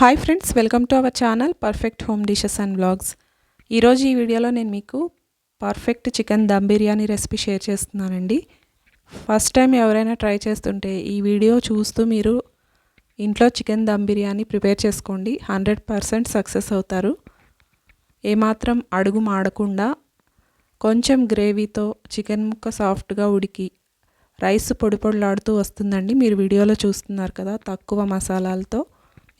Hi friends welcome to our channel perfect home dishes and blogs ఈరోజు ఈ వీడియోలో నేను మీకు perfect chicken dum biryani recipe share చేస్తున్నానండి. ఫస్ట్ టైం ఎవరైనా ట్రై చేస్తుంటే ఈ వీడియో చూస్తూ మీరు ఇంట్లో చికెన్ దమ్ బిర్యానీ ప్రిపేర్ చేసుకోండి. హండ్రెడ్ పర్సెంట్ సక్సెస్ అవుతారు. ఏమాత్రం అడుగు మాడకుండా కొంచెం గ్రేవీతో చికెన్ ముక్క సాఫ్ట్గా ఉడికి రైస్ పొడి పొడిలాడుతూ వస్తుందండి. మీరు వీడియోలో చూస్తున్నారు కదా తక్కువ మసాలాలతో.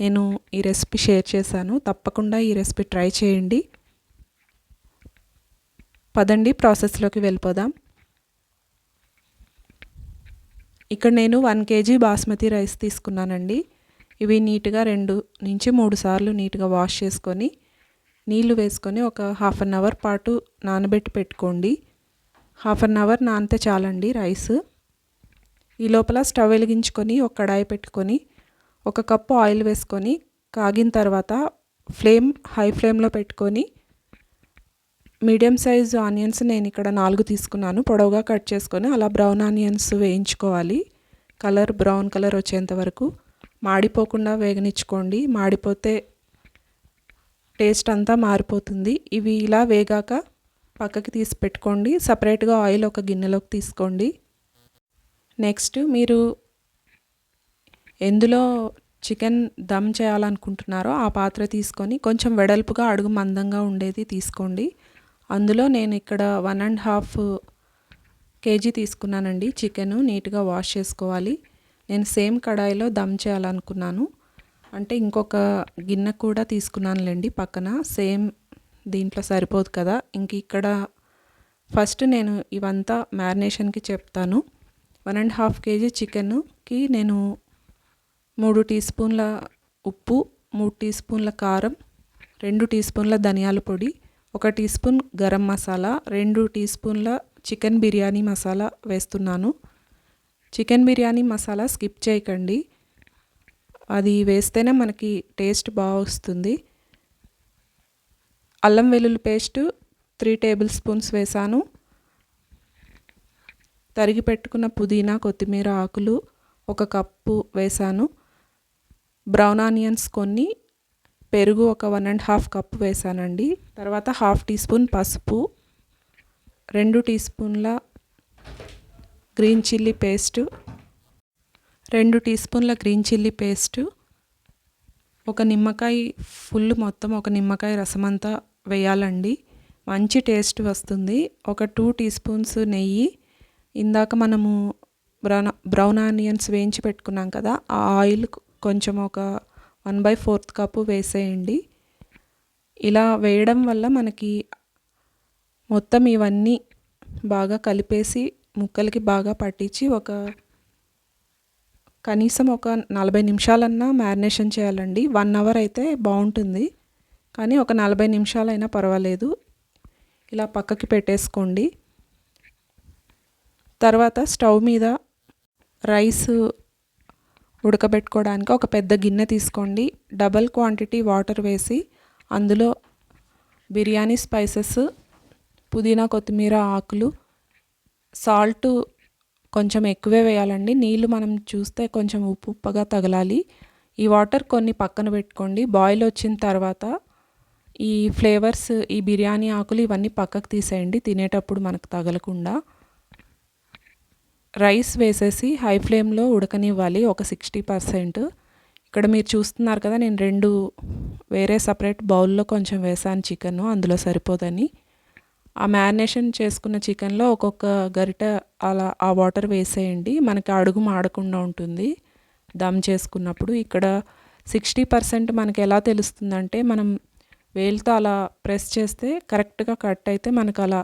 నేను ఈ రెసిపీ షేర్ చేశాను. తప్పకుండా ఈ రెసిపీ ట్రై చేయండి. పదండి ప్రాసెస్లోకి వెళ్ళిపోదాం. ఇక్కడ నేను వన్ కేజీ బాస్మతి రైస్ తీసుకున్నానండి. ఇవి నీట్గా రెండు నుంచి మూడు సార్లు నీట్గా వాష్ చేసుకొని నీళ్ళు వేసుకొని ఒక హాఫ్ అన్ అవర్ పాటు నానబెట్టి పెట్టుకోండి. హాఫ్ అన్ అవర్ నానితే చాలండి రైస్. ఈ లోపల స్టవ్ వెలిగించుకొని ఒక కడాయి పెట్టుకొని ఒక కప్పు ఆయిల్ వేసుకొని కాగిన తర్వాత ఫ్లేమ్ హై ఫ్లేమ్లో పెట్టుకొని మీడియం సైజ్ ఆనియన్స్ నేను ఇక్కడ నాలుగు తీసుకున్నాను. పొడవుగా కట్ చేసుకొని అలా బ్రౌన్ ఆనియన్స్ వేయించుకోవాలి. కలర్ బ్రౌన్ కలర్ వచ్చేంత వరకు. మాడిపోకుండా వేగనిచ్చుకోండి. మాడిపోతే టేస్ట్ అంతా మారిపోతుంది. ఇవి ఇలా వేగాక పక్కకి తీసి పెట్టుకోండి. సపరేట్గా ఆయిల్ ఒక గిన్నెలోకి తీసుకోండి. నెక్స్ట్ మీరు ఎందులో చికెన్ దమ్ చేయాలనుకుంటున్నారో ఆ పాత్ర తీసుకొని కొంచెం వెడల్పుగా అడుగు మందంగా ఉండేది తీసుకోండి. అందులో నేను ఇక్కడ వన్ అండ్ హాఫ్ కేజీ తీసుకున్నానండి చికెను నీట్గా వాష్ చేసుకోవాలి. నేను సేమ్ కడాయిలో దమ్ చేయాలనుకున్నాను. అంటే ఇంకొక గిన్నె కూడా తీసుకున్నానులేండి పక్కన. సేమ్ దీంట్లో సరిపోదు కదా. ఇంక ఇక్కడ ఫస్ట్ నేను ఇవంతా మ్యారినేషన్కి చెప్తాను. వన్ అండ్ హాఫ్ కేజీ చికెన్కి నేను మూడు టీ స్పూన్ల ఉప్పు మూడు టీ స్పూన్ల కారం రెండు టీ స్పూన్ల ధనియాల పొడి ఒక టీ స్పూన్ గరం మసాలా రెండు టీ స్పూన్ల చికెన్ బిర్యానీ మసాలా వేస్తున్నాను. చికెన్ బిర్యానీ మసాలా స్కిప్ చేయకండి. అది వేస్తేనే మనకి టేస్ట్ బాగా వస్తుంది. అల్లం వెల్లుల్లి పేస్ట్ త్రీ టేబుల్ స్పూన్స్ వేసాను. తరిగి పెట్టుకున్న పుదీనా కొత్తిమీర ఆకులు ఒక కప్పు వేసాను. బ్రౌన్ ఆనియన్స్ కొన్ని పెరుగు ఒక వన్ అండ్ హాఫ్ కప్ వేసానండి. తర్వాత హాఫ్ టీ స్పూన్ పసుపు రెండు టీ స్పూన్ల గ్రీన్ చిల్లీ పేస్ట్ రెండు టీ స్పూన్ల గ్రీన్ చిల్లీ పేస్ట్ ఒక నిమ్మకాయ ఫుల్ మొత్తం ఒక నిమ్మకాయ రసం అంతా వేయాలండి. మంచి టేస్ట్ వస్తుంది. ఒక టూ టీ స్పూన్స్ నెయ్యి. ఇందాక మనము బ్రౌన్ బ్రౌన్ ఆనియన్స్ వేయించి పెట్టుకున్నాం కదా ఆ ఆయిల్ కొంచెం ఒక వన్ బై ఫోర్త్ కప్పు వేసేయండి. ఇలా వేయడం వల్ల మనకి మొత్తం ఇవన్నీ బాగా కలిపేసి ముక్కలకి బాగా పట్టించి ఒక కనీసం ఒక నలభై నిమిషాలన్నా మ్యారినేషన్ చేయాలండి. వన్ అవర్ అయితే బాగుంటుంది. కానీ ఒక నలభై నిమిషాలైనా పర్వాలేదు. ఇలా పక్కకి పెట్టేసుకోండి. తర్వాత స్టవ్ మీద రైస్ ఉడకబెట్టుకోవడానికి ఒక పెద్ద గిన్నె తీసుకోండి. డబల్ క్వాంటిటీ వాటర్ వేసి అందులో బిర్యానీ స్పైసెస్ పుదీనా కొత్తిమీర ఆకులు సాల్ట్ కొంచెం ఎక్కువే వేయాలండి. నీళ్ళు మనం చూస్తే కొంచెం ఉప్పు ఉప్పగా తగలాలి. ఈ వాటర్ కొన్ని పక్కన పెట్టుకోండి. బాయిల్ వచ్చిన తర్వాత ఈ ఫ్లేవర్స్ ఈ బిర్యానీ ఆకులు ఇవన్నీ పక్కకు తీసేయండి. తినేటప్పుడు మనకు తగలకుండా. రైస్ వేసేసి హై ఫ్లేమ్లో ఉడకనివ్వాలి ఒక సిక్స్టీ పర్సెంట్. ఇక్కడ మీరు చూస్తున్నారు కదా నేను రెండు వేరే సపరేట్ బౌల్లో కొంచెం వేసాను చికెన్ అందులో సరిపోదని. ఆ మ్యారినేషన్ చేసుకున్న చికెన్లో ఒక్కొక్క గరిట అలా ఆ వాటర్ వేసేయండి. మనకి అడుగు మాడకుండా ఉంటుంది. దమ్ చేసుకున్నప్పుడు ఇక్కడ సిక్స్టీ పర్సెంట్ మనకి ఎలా తెలుస్తుందంటే మనం వేలుతో అలా ప్రెస్ చేస్తే కరెక్ట్గా కట్ అయితే మనకు అలా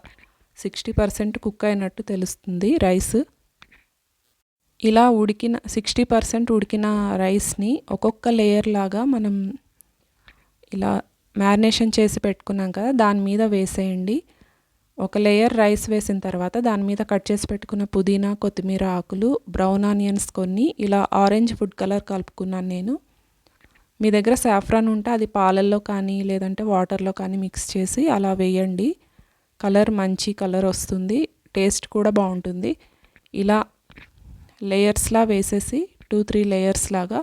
సిక్స్టీ పర్సెంట్ కుక్ అయినట్టు తెలుస్తుంది రైస్. ఇలా ఉడికిన సిక్స్టీ పర్సెంట్ ఉడికిన రైస్ని ఒక్కొక్క లేయర్ లాగా మనం ఇలా మ్యారినేషన్ చేసి పెట్టుకున్నాం కదా దాని మీద వేసేయండి. ఒక లేయర్ రైస్ వేసిన తర్వాత దాని మీద కట్ చేసి పెట్టుకున్న పుదీనా కొత్తిమీర ఆకులు బ్రౌన్ ఆనియన్స్ కొన్ని ఇలా ఆరెంజ్ ఫుడ్ కలర్ కలుపుకున్నాను నేను. మీ దగ్గర సాఫ్రాన్ ఉంటే అది పాలల్లో కానీ లేదంటే వాటర్లో కానీ మిక్స్ చేసి అలా వేయండి. కలర్ మంచి కలర్ వస్తుంది టేస్ట్ కూడా బాగుంటుంది. ఇలా లేయర్స్లా వేసేసి టూ త్రీ లేయర్స్ లాగా.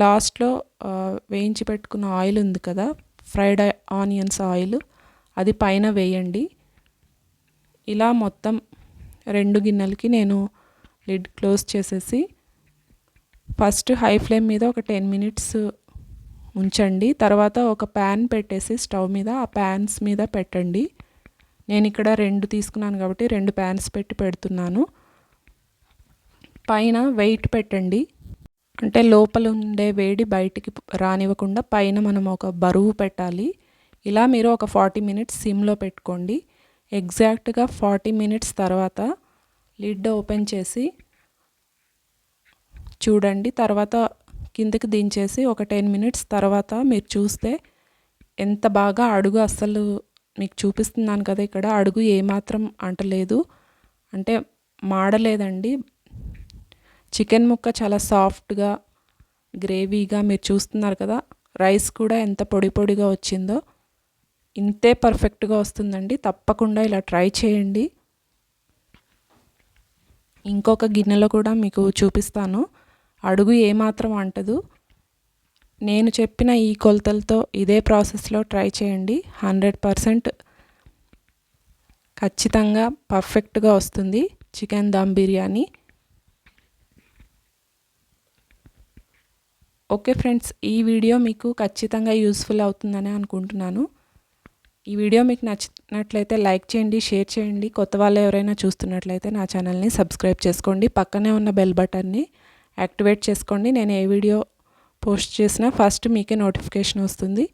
లాస్ట్లో వేయించి పెట్టుకున్న ఆయిల్ ఉంది కదా ఫ్రైడ్ ఆనియన్స్ ఆయిల్ అది పైన వేయండి. ఇలా మొత్తం రెండు గిన్నెలకి నేను లిడ్ క్లోజ్ చేసేసి ఫస్ట్ హై ఫ్లేమ్ మీద ఒక టెన్ మినిట్స్ ఉంచండి. తర్వాత ఒక ప్యాన్ పెట్టేసి స్టవ్ మీద ఆ ప్యాన్స్ మీద పెట్టండి. నేను ఇక్కడ రెండు తీసుకున్నాను కాబట్టి రెండు ప్యాన్స్ పెట్టి పెడుతున్నాను. పైన వెయిట్ పెట్టండి. అంటే లోపల ఉండే వేడి బయటికి రానివ్వకుండా పైన మనం ఒక బరువు పెట్టాలి. ఇలా మీరు ఒక ఫార్టీ మినిట్స్ సిమ్లో పెట్టుకోండి. ఎగ్జాక్ట్గా ఫార్టీ మినిట్స్ తర్వాత లిడ్ ఓపెన్ చేసి చూడండి. తర్వాత కిందకి దించేసి ఒక టెన్ మినిట్స్ తర్వాత మీరు చూస్తే ఎంత బాగా అడుగు అస్సలు మీకు చూపిస్తున్నాను కదా ఇక్కడ. అడుగు ఏమాత్రం అంటలేదు. అంటే మాడలేదండి. చికెన్ ముక్క చాలా సాఫ్ట్గా గ్రేవీగా మీరు చూస్తున్నారు కదా రైస్ కూడా ఎంత పొడి పొడిగా వచ్చిందో ఇంతే పర్ఫెక్ట్గా వస్తుందండి. తప్పకుండా ఇలా ట్రై చేయండి. ఇంకొక గిన్నెలో కూడా మీకు చూపిస్తాను. అడుగు ఏమాత్రం అంటదు. నేను చెప్పిన ఈ కొలతలతో ఇదే ప్రాసెస్లో ట్రై చేయండి. హండ్రెడ్ పర్సెంట్ ఖచ్చితంగా పర్ఫెక్ట్గా వస్తుంది chicken dum biryani. Okay friends ఈ వీడియో మీకు ఖచ్చితంగా యూస్ఫుల్ అవుతుందని అనుకుంటున్నాను. ఈ వీడియో మీకు నచ్చినట్లయితే లైక్ చేయండి షేర్ చేయండి. కొత్త వాళ్ళు ఎవరైనా చూస్తున్నట్లయితే నా ఛానల్ని సబ్స్క్రైబ్ చేసుకోండి. పక్కనే ఉన్న బెల్ బటన్ని యాక్టివేట్ చేసుకోండి. నేను ఏ వీడియో పోస్ట్ చేసినా ఫస్ట్ మీకే నోటిఫికేషన్ వస్తుంది.